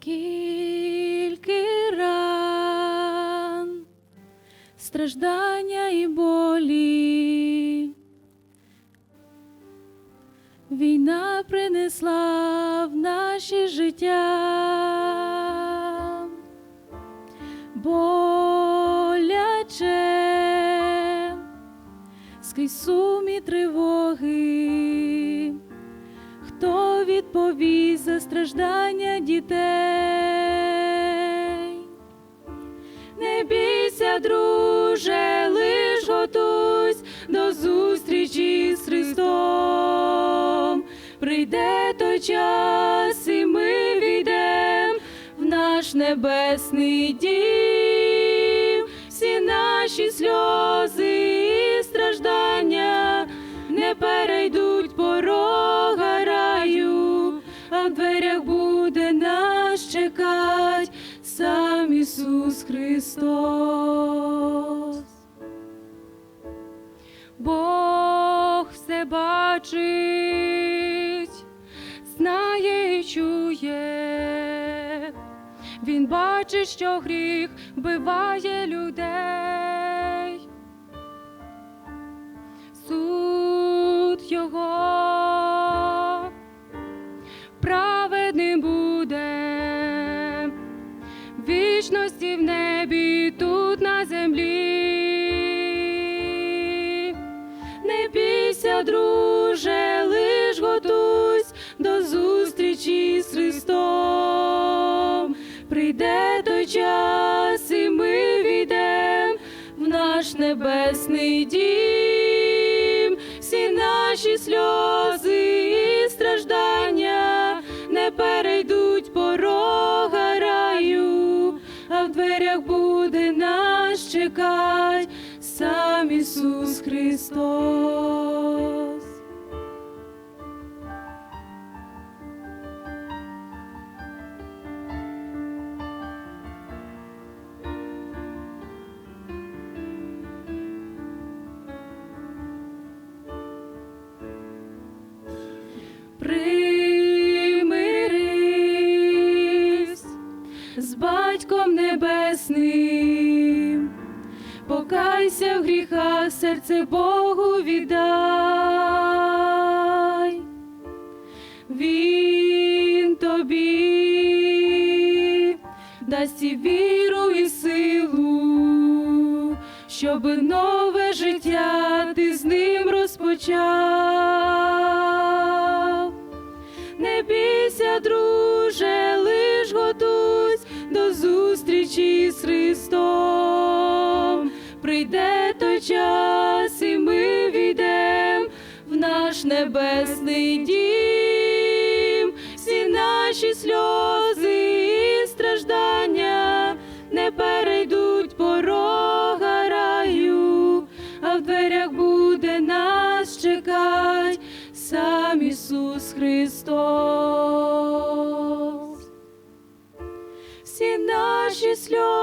Скільки ран, страждання і болі, війна принесла в наші життя, боляче, скрізь сум і тривоги. Хто відповість за страждання Не бійся, друже, лиш готусь до зустрічі з Христом. Прийде той час, і ми війдем в наш небесний дім, всі наші сльози Ісус Христос. Бог все бачить, знає і чує. Він бачить, що гріх вбиває людей. Тут на землі. Не бійся, друже, лиш готуйсь до зустрічі з Христом. Прийде той час, і ми війдем в наш небесний дім, всі наші сльози чекать сам Ісус Христос. Покайся в гріхах, серце Богу віддай. Він тобі дасть і віру і силу, щоб нове життя ти з ним розпочав. Не бійся, друже, лиш готуйсь до зустрічі з Христом. Прийде той час, і ми війдем в наш небесний дім, всі наші сльози і страждання не перейдуть порога раю, а в дверях буде нас чекать сам Ісус Христос. Всі наші сльози